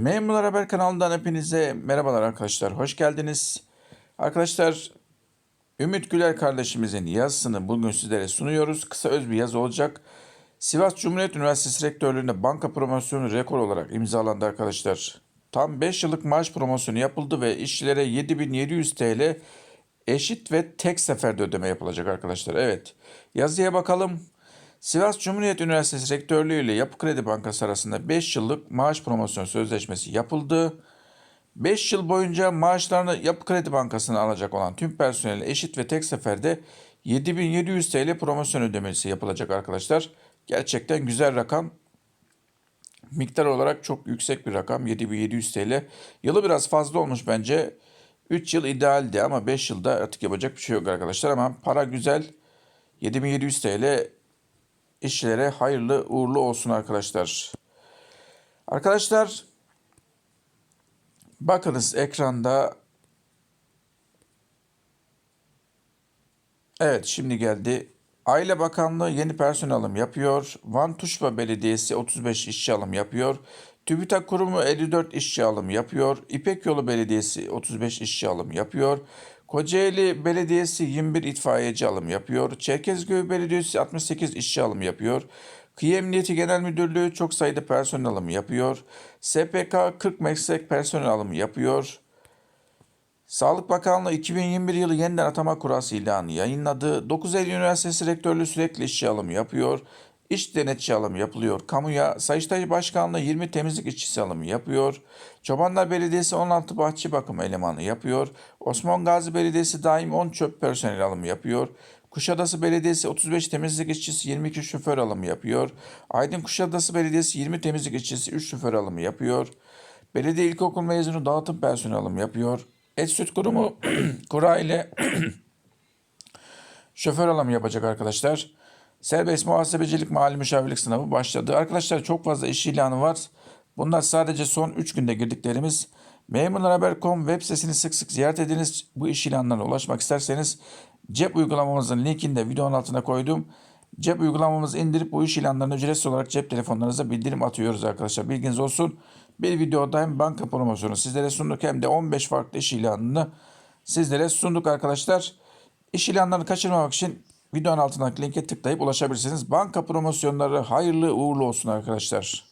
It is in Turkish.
Memurlar Haber kanalından hepinize merhabalar arkadaşlar. Hoş geldiniz. Arkadaşlar Ümit Güler kardeşimizin yazısını bugün sizlere sunuyoruz. Kısa öz bir yazı olacak. Sivas Cumhuriyet Üniversitesi Rektörlüğü'nde banka promosyonu rekor olarak imzalandı arkadaşlar. Tam 5 yıllık maaş promosyonu yapıldı ve işçilere 7700 TL eşit ve tek seferde ödeme yapılacak arkadaşlar. Evet yazıya bakalım. Sivas Cumhuriyet Üniversitesi Rektörlüğü ile Yapı Kredi Bankası arasında 5 yıllık maaş promosyon sözleşmesi yapıldı. 5 yıl boyunca maaşlarını Yapı Kredi Bankası'na alacak olan tüm personel eşit ve tek seferde 7700 TL promosyon ödemesi yapılacak arkadaşlar. Gerçekten güzel rakam. Miktar olarak çok yüksek bir rakam 7700 TL. Yılı biraz fazla olmuş bence. 3 yıl idealdi ama 5 yılda artık yapacak bir şey yok arkadaşlar ama para güzel. 7700 TL işçilere hayırlı uğurlu olsun arkadaşlar. Arkadaşlar bakınız ekranda Evet şimdi geldi. Aile Bakanlığı yeni personel alım yapıyor. Van Tuşba Belediyesi 35 işçi alım yapıyor. TÜBİTAK Kurumu 54 işçi alım yapıyor. İpek Yolu Belediyesi 35 işçi alım yapıyor. Kocaeli Belediyesi 21 itfaiyeci alım yapıyor. Çerkezköy Belediyesi 68 işçi alım yapıyor. Kıyı Emniyeti Genel Müdürlüğü çok sayıda personel alımı yapıyor. SPK 40 meslek personel alımı yapıyor. Sağlık Bakanlığı 2021 yılı yeniden atama kurası ilanı yayınladı. 9 Eylül Üniversitesi Rektörlüğü sürekli işçi alımı yapıyor. İş denetçi alımı yapılıyor. Kamuya Sayıştay Başkanlığı 20 temizlik işçisi alımı yapıyor. Çobanlar Belediyesi 16 bahçe bakım elemanı yapıyor. Osman Gazi Belediyesi daim 10 çöp personel alımı yapıyor. Kuşadası Belediyesi 35 temizlik işçisi 22 şoför alımı yapıyor. Aydın Kuşadası Belediyesi 20 temizlik işçisi 3 şoför alımı yapıyor. Belediye İlkokul mezunu dağıtım personel alımı yapıyor. Et Süt Kurumu kura ile şoför alımı yapacak arkadaşlar. Serbest muhasebecilik mali müşavirlik sınavı başladı. Arkadaşlar çok fazla iş ilanı var. Bunlar sadece son 3 günde girdiklerimiz. Memurlarhaber.com web sitesini sık sık ziyaret ediniz. Bu iş ilanlarına ulaşmak isterseniz cep uygulamamızın linkini de videonun altına koydum. Cep uygulamamızı indirip bu iş ilanlarını ücretsiz olarak cep telefonlarınıza bildirim atıyoruz arkadaşlar. Bilginiz olsun. Bir videoda hem banka promosyonu sizlere sunduk hem de 15 farklı iş ilanını sizlere sunduk arkadaşlar. İş ilanlarını kaçırmamak için videonun altındaki linke tıklayıp ulaşabilirsiniz. Banka promosyonları hayırlı uğurlu olsun arkadaşlar.